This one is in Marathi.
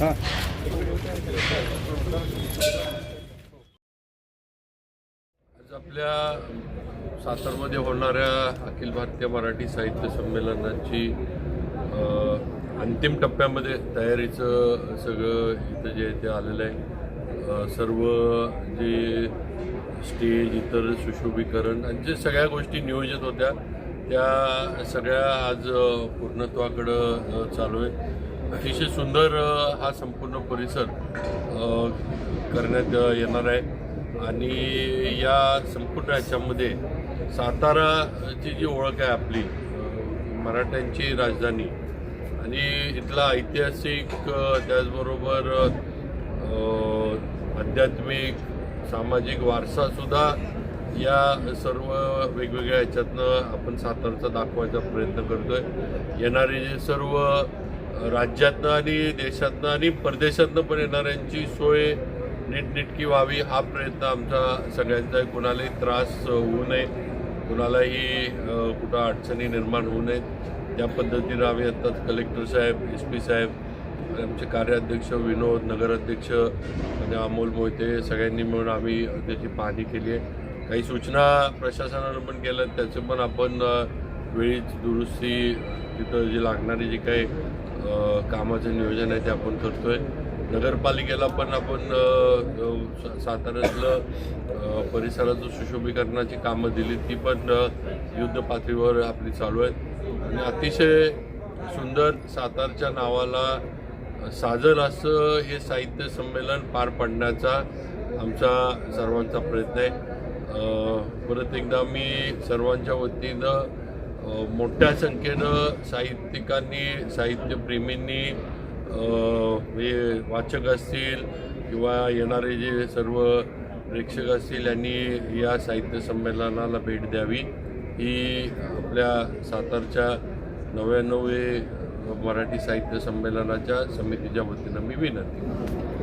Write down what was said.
Ha. आपल्या सातारमध्ये होणाऱ्या अखिल भारतीय मराठी साहित्य संमेलनाची अंतिम टप्प्यामध्ये तयारीचं सगळं इथं जे ते आलेलं आहे. सर्व जे स्टेज इतर सुशोभीकरण आणि जे सगळ्या गोष्टी नियोजित होत्या त्या सगळ्या आज पूर्णत्वाकडं चालू आहे अतिशय सुंदर हा संपूर्ण परिसर करण्यात येणार आहे. आणि या संपूर्ण याच्यामध्ये साताराची जी ओळख आहे आपली मराठ्यांची राजधानी आणि इथला ऐतिहासिक त्याचबरोबर आध्यात्मिक सामाजिक वारसासुद्धा या सर्व वेगवेगळ्या ह्याच्यातनं आपण सातारचा दाखवायचा प्रयत्न करतो आहे येणारे जे सर्व राज्यातनं आणि देशातनं आणि परदेशातनं पण येणाऱ्यांची सोय नीटनेटकी व्हावी हा प्रयत्न आमचा सगळ्यांचा आहे कुणालाही त्रास होऊ नये. कुणालाही कुठं अडचणी निर्माण होऊ नयेत. त्या पद्धतीनं आम्ही आत्ताच कलेक्टर साहेब एस पी साहेब आमचे कार्याध्यक्ष विनोद नगराध्यक्ष आणि अमोल मोहिते सगळ्यांनी मिळून आम्ही त्याची पाहणी केली आहे. काही सूचना प्रशासनानं पण केल्या त्याचं पण आपण वेळीच दुरुस्ती तिथं जी लागणारी जी काही कामाचं नियोजन आहे ते आपण करतो आहे नगरपालिकेला पण आपण साताऱ्यातलं परिसराचं सुशोभीकरणाची कामं दिली ती पण युद्ध पातळीवर आपली चालू आहेत. आणि अतिशय सुंदर सातारच्या नावाला साजल असं हे साहित्य संमेलन पार पाडण्याचा आमचा सर्वांचा प्रयत्न आहे. परत एकदा मी सर्वांच्या वतीनं मोठ्या संख्येनं साहित्यिकांनी साहित्यप्रेमींनी हे वाचक असतील किंवा येणारे जे सर्व प्रेक्षक असतील यांनी या साहित्य संमेलनाला भेट द्यावी. ही आपल्या सातारच्या नव्याण्णवे मराठी साहित्य संमेलनाच्या समितीच्या वतीनं मी विनंती